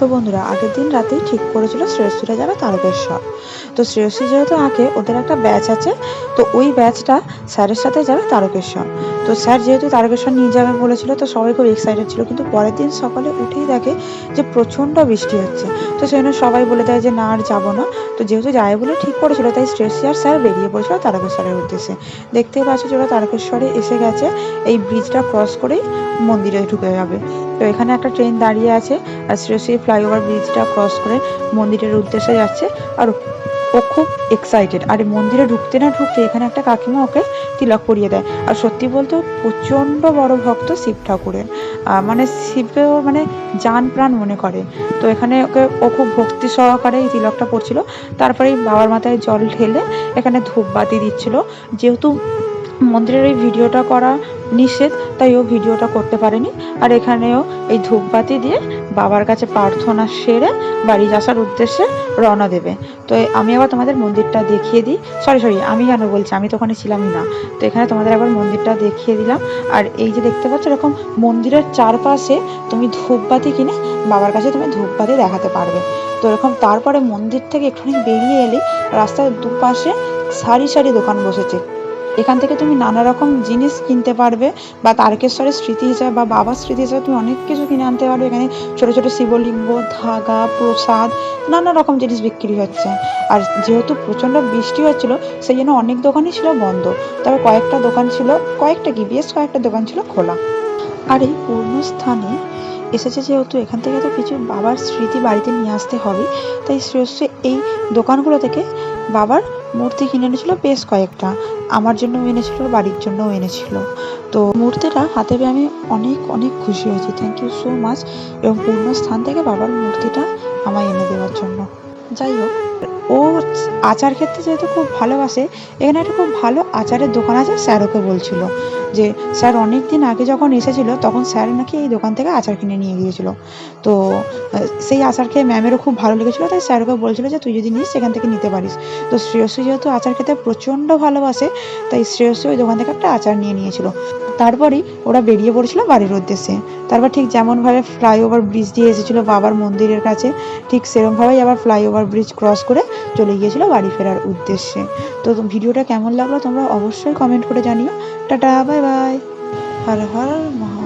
তো বন্ধুরা, আগের দিন রাতেই ঠিক করেছিল শ্রেয়সীরা যাবে তারকেশ্বর তো শ্রেয়সী যেহেতু আঁকে, ওদের একটা ব্যাচ আছে, তো ওই ব্যাচটা স্যারের সাথে যাবে তারকেশ্বর তো স্যার যেহেতু তারকেশ্বর নিয়ে যাবে বলেছিল, তো সবাই খুব এক্সাইটেড ছিল, কিন্তু পরের দিন সকালে উঠেই দেখে যে প্রচণ্ড বৃষ্টি হচ্ছে। তো সেই জন্য সবাই বলে দেয় যে, না, আর যাব না। তো যেহেতু যায় বলে ঠিক করেছিল, তাই আর স্যার বেরিয়ে পড়েছিল তারকেশ্বরের উদ্দেশ্যে। দেখতে পাচ্ছ যে ওরা তারকেশ্বরে এসে গেছে, এই ব্রিজটা ক্রস করেই মন্দিরে ঢুকে যাবে। তো এখানে একটা ট্রেন দাঁড়িয়ে আছে, আর শ্রেয়সী ফ্লাইওভার ব্রিজটা ক্রস করে মন্দিরের উদ্দেশ্যে যাচ্ছে, আর ও খুব এক্সাইটেড আর মন্দিরে ঢুকতে না ঢুকতে এখানে একটা কাকিমা ওকে তিলক পরিয়ে দেয়। আর সত্যি বলতে প্রচণ্ড বড় ভক্ত শিব ঠাকুরের। মানে শিবকে মানে যান প্রাণ মনে করে। তো এখানে ওকে, ও খুব ভক্তি সহকারে এই তিলকটা পড়ছিল। তারপরে বাবার মাথায় জল ঢেলে এখানে ধূপবাতি দিচ্ছিল। যেহেতু মন্দিরের এই ভিডিওটা করা নিষেধ, তাই ও ভিডিওটা করতে পারেনি। আর এখানেও এই ধূপবাতি দিয়ে বাবার কাছে প্রার্থনা সেরে বাড়ি আসার উদ্দেশ্যে রওনা দেবে। তো আমি আবার তোমাদের মন্দিরটা দেখিয়ে দিই। সরি সরি আমি কেন বলছি? আমি তো ওখানে ছিলামই না। তো এখানে তোমাদের একবার মন্দিরটা দেখিয়ে দিলাম। আর এই যে দেখতে পাচ্ছ, এরকম মন্দিরের চারপাশে তুমি ধূপবাতি কিনে বাবার কাছে তুমি ধূপবাতি দেখাতে পারবে। তো এরকম তারপরে মন্দির থেকে একটুখানি বেরিয়ে এলে রাস্তার দুপাশে সারি সারি দোকান বসেছে। এখান থেকে তুমি নানা রকম জিনিস কিনতে পারবে বা তারকেশ্বরের স্মৃতি হিসাবে বা বাবার স্মৃতি হিসাবে তুমি অনেক কিছু কিনে আনতে পারবে। এখানে ছোট ছোট শিবলিঙ্গ, ধাগা, প্রসাদ, নানা রকম জিনিস বিক্রি হচ্ছে। আর যেহেতু প্রচণ্ড বৃষ্টি হচ্ছিল, সেই জন্য অনেক দোকানই ছিল বন্ধ। তবে কয়েকটা দোকান ছিল, কয়েকটা কি বেশ কয়েকটা দোকান ছিল খোলা। আর এই পূর্ণ স্থানে এসেছে যেহেতু এখান থেকে তো কিছু বাবার স্মৃতি বাড়িতে নিয়ে আসতে হবে, তাই শ্রেয়সী এই দোকানগুলো থেকে বাবার মূর্তি কিনে এনেছিল বেশ কয়েকটা। আমার জন্য এনেছিল, বাড়ির জন্যও এনেছিল। তো মূর্তিটা হাতে পেয়ে আমি অনেক অনেক খুশি হয়েছি। থ্যাংক ইউ সো মাচ এবং পূর্ণ স্থান থেকে বাবার মূর্তিটা আমায় এনে দেওয়ার জন্য। যাই হোক ও আচার খেতে যেহেতু খুব ভালোবাসে, এখানে একটা খুব ভালো আচারের দোকান আছে স্যার ওকে বলছিল যে, স্যার অনেক দিন আগে যখন এসেছিল, তখন স্যার নাকি এই দোকান থেকে আচার কিনে নিয়ে গিয়েছিল। তো, সেই আচার খেয়ে ম্যামেরও খুব ভালো লেগেছিলো, তাই স্যার ওকে বলছিল যে, তুই যদি নিস, সেখান থেকে নিতে পারিস। তো শ্রেয়সী যেহেতু আচার খেতে প্রচণ্ড ভালোবাসে, তাই শ্রেয়সী ওই দোকান থেকে একটা আচার নিয়ে নিয়েছিল। তারপরেই ওরা বেরিয়ে পড়েছিল বাড়ির উদ্দেশ্যে। তারপর ঠিক যেমনভাবে ফ্লাইওভার ব্রিজ দিয়ে এসেছিল বাবার মন্দিরের কাছে, ঠিক সেরমভাবেই আবার ফ্লাইওভার ব্রিজ ক্রস করে চলে গিয়েছিল বাড়ি ফেরার উদ্দেশ্যে। তো ভিডিওটা কেমন লাগল তোমরা অবশ্যই কমেন্ট করে জানিও। Tata bye bye Har Har Maha